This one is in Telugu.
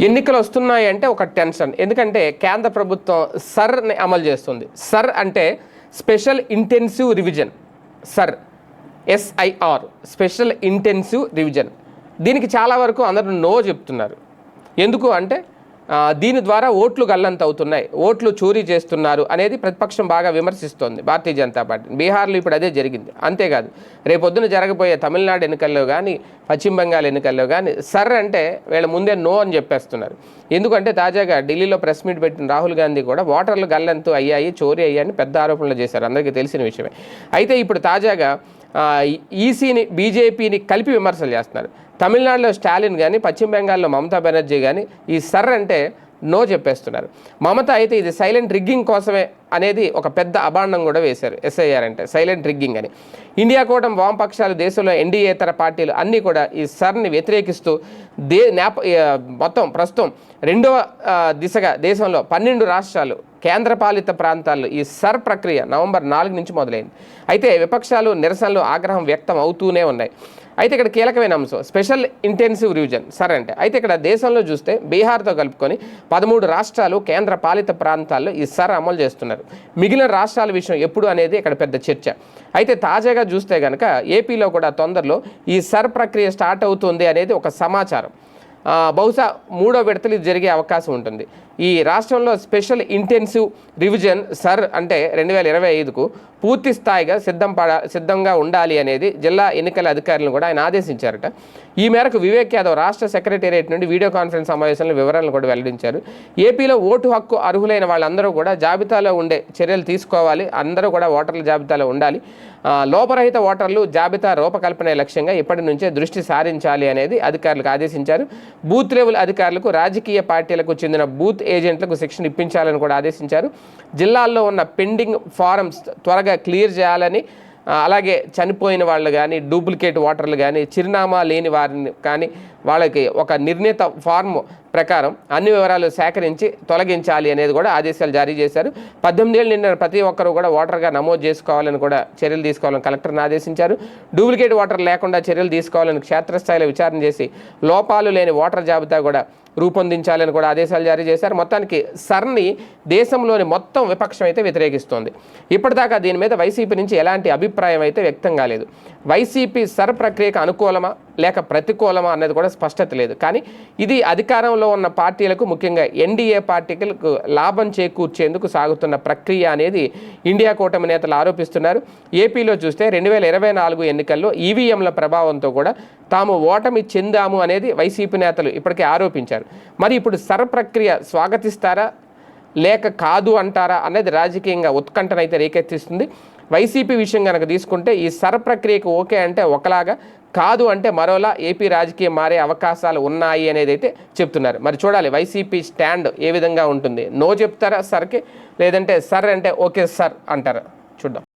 ఎన్నికలు వస్తున్నాయి అంటే ఒక టెన్షన్. ఎందుకంటే కేంద్ర ప్రభుత్వం సర్ని అమలు చేస్తుంది. సర్ అంటే special intensive revision. SIR. SIR special intensive revision. దీనికి చాలా వరకు అందరూ నో చెప్తున్నారు. ఎందుకు అంటే దీని ద్వారా ఓట్లు గల్లంత అవుతున్నాయి ఓట్లు చోరీ చేస్తున్నారు అనేది ప్రతిపక్షం బాగా విమర్శిస్తోంది భారతీయ జనతా పార్టీ. బీహార్లో ఇప్పుడు అదే జరిగింది అంతేకాదు. రేపొద్దున జరగబోయే తమిళనాడు ఎన్నికల్లో కానీ పశ్చిమ బెంగాల్ ఎన్నికల్లో కానీ సర్ అంటే వీళ్ళ ముందే నో అని చెప్పేస్తున్నారు. ఎందుకంటే తాజాగా ఢిల్లీలో ప్రెస్ మీట్ పెట్టిన రాహుల్ గాంధీ కూడా ఓటర్లు గల్లంతు అయ్యాయి చోరీ అయ్యాయని పెద్ద ఆరోపణలు చేశారు. అందరికీ తెలిసిన విషయమే. అయితే ఇప్పుడు తాజాగా ఈసీని బీజేపీని కలిపి విమర్శలు చేస్తున్నారు. తమిళనాడులో స్టాలిన్ కానీ పశ్చిమ బెంగాల్లో మమతా బెనర్జీ కానీ ఈ సర్ అంటే నో చెప్పేస్తున్నారు. మమత అయితే ఇది సైలెంట్ రిగ్గింగ్ కోసమే అనేది ఒక పెద్ద అభాండం కూడా వేశారు. ఎస్ఐఆర్ అంటే సైలెంట్ రిగ్గింగ్ అని. ఇండియా కూటమి వామపక్షాలు దేశంలో ఎన్డీఏతర పార్టీలు అన్నీ కూడా ఈ సర్ని వ్యతిరేకిస్తూ దే నేప మొత్తం ప్రస్తుతం రెండవ దిశగా దేశంలో పన్నెండు రాష్ట్రాలు కేంద్రపాలిత ప్రాంతాల్లో ఈ సర్ ప్రక్రియ నవంబర్ నాలుగు నుంచి మొదలైంది. అయితే విపక్షాలు నిరసనలు ఆగ్రహం వ్యక్తం అవుతూనే ఉన్నాయి. అయితే ఇక్కడ కీలకమైన అంశం స్పెషల్ ఇంటెన్సివ్ రివిజన్. సరే అంటే అయితే ఇక్కడ దేశంలో చూస్తే బీహార్తో కలుపుకొని పదమూడు రాష్ట్రాలు కేంద్ర పాలిత ప్రాంతాల్లో ఈ సర్ అమలు చేస్తున్నారు. మిగిలిన రాష్ట్రాల విషయం ఎప్పుడు అనేది ఇక్కడ పెద్ద చర్చ. అయితే తాజాగా చూస్తే కనుక ఏపీలో కూడా తొందరలో ఈ సర్ ప్రక్రియ స్టార్ట్ అవుతుంది అనేది ఒక సమాచారం. బహుశా మూడో విడతలు ఇది జరిగే అవకాశం ఉంటుంది. ఈ రాష్ట్రంలో స్పెషల్ ఇంటెన్సివ్ రివిజన్ సర్ అంటే రెండు వేల ఇరవై ఐదుకు పూర్తి స్థాయిగా సిద్ధం పడ సిద్ధంగా ఉండాలి అనేది జిల్లా ఎన్నికల అధికారులను కూడా ఆయన ఆదేశించారట. ఈ మేరకు వివేక్ యాదవ్ రాష్ట్ర సెక్రటేరియట్ నుండి వీడియో కాన్ఫరెన్స్ సమావేశంలో వివరాలను కూడా వెల్లడించారు. ఏపీలో ఓటు హక్కు అర్హులైన వాళ్ళందరూ కూడా జాబితాలో ఉండే చర్యలు తీసుకోవాలి. అందరూ కూడా ఓటర్ల జాబితాలో ఉండాలి. లోపరహిత ఓటర్లు జాబితా రూపకల్పనే లక్ష్యంగా ఇప్పటి నుంచే దృష్టి సారించాలి అనేది అధికారులకు ఆదేశించారు. బూత్ లెవెల్ అధికారులకు రాజకీయ పార్టీలకు చెందిన బూత్ ఏజెంట్లకు శిక్షణ ఇప్పించాలని కూడా ఆదేశించారు. జిల్లాల్లో ఉన్న పెండింగ్ ఫారమ్స్ త్వరగా క్లియర్ చేయాలని అలాగే చనిపోయిన వాళ్ళు కానీ డూప్లికేట్ ఓటర్లు కానీ చిరునామా లేని వారిని కానీ వాళ్ళకి ఒక నిర్ణీత ఫార్మ్ ప్రకారం అన్ని వివరాలు సేకరించి తొలగించాలి అనేది కూడా ఆదేశాలు జారీ చేశారు. పద్దెనిమిదేళ్ళు నిండిన ప్రతి ఒక్కరూ కూడా ఓటర్గా నమోదు చేసుకోవాలని కూడా చర్యలు తీసుకోవాలని కలెక్టర్ని ఆదేశించారు. డూప్లికేట్ ఓటర్ లేకుండా చర్యలు తీసుకోవాలని క్షేత్రస్థాయిలో విచారణ చేసి లోపాలు లేని ఓటర్ జాబితా కూడా రూపొందించాలని కూడా ఆదేశాలు జారీ చేశారు. మొత్తానికి సర్ని దేశంలోని మొత్తం విపక్షం అయితే వ్యతిరేకిస్తోంది. ఇప్పటిదాకా దీని మీద వైసీపీ నుంచి ఎలాంటి అభిప్రాయం అయితే వ్యక్తం కాలేదు. వైసీపీ సర్ ప్రక్రియకు అనుకూలమా? లేక ప్రతికూలమా అన్నది కూడా స్పష్టత లేదు. కానీ ఇది అధికారంలో ఉన్న పార్టీలకు ముఖ్యంగా ఎన్డీఏ పార్టీలకు లాభం చేకూర్చేందుకు సాగుతున్న ప్రక్రియ అనేది ఇండియా కూటమి నేతలు ఆరోపిస్తున్నారు. ఏపీలో చూస్తే రెండు వేల ఇరవై నాలుగు ఎన్నికల్లో ఈవీఎంల ప్రభావంతో కూడా తాము ఓటమి చెందాము అనేది వైసీపీ నేతలు ఇప్పటికే ఆరోపించారు. మరి ఇప్పుడు సర ప్రక్రియ స్వాగతిస్తారా? లేక కాదు అంటారా? అనేది రాజకీయంగా ఉత్కంఠనైతే రేకెత్తిస్తుంది. వైసీపీ విషయం కనుక తీసుకుంటే ఈ సర ప్రక్రియకు ఓకే అంటే ఒకలాగా కాదు అంటే మరోలా ఏపీ రాజకీయం మారే అవకాశాలు ఉన్నాయి అనేది అయితే చెప్తున్నారు. మరి చూడాలి వైసీపీ స్టాండ్ ఏ విధంగా ఉంటుంది. నో చెప్తారా సర్కి? లేదంటే సర్ అంటే ఓకే సర్ అంటారా? చూద్దాం.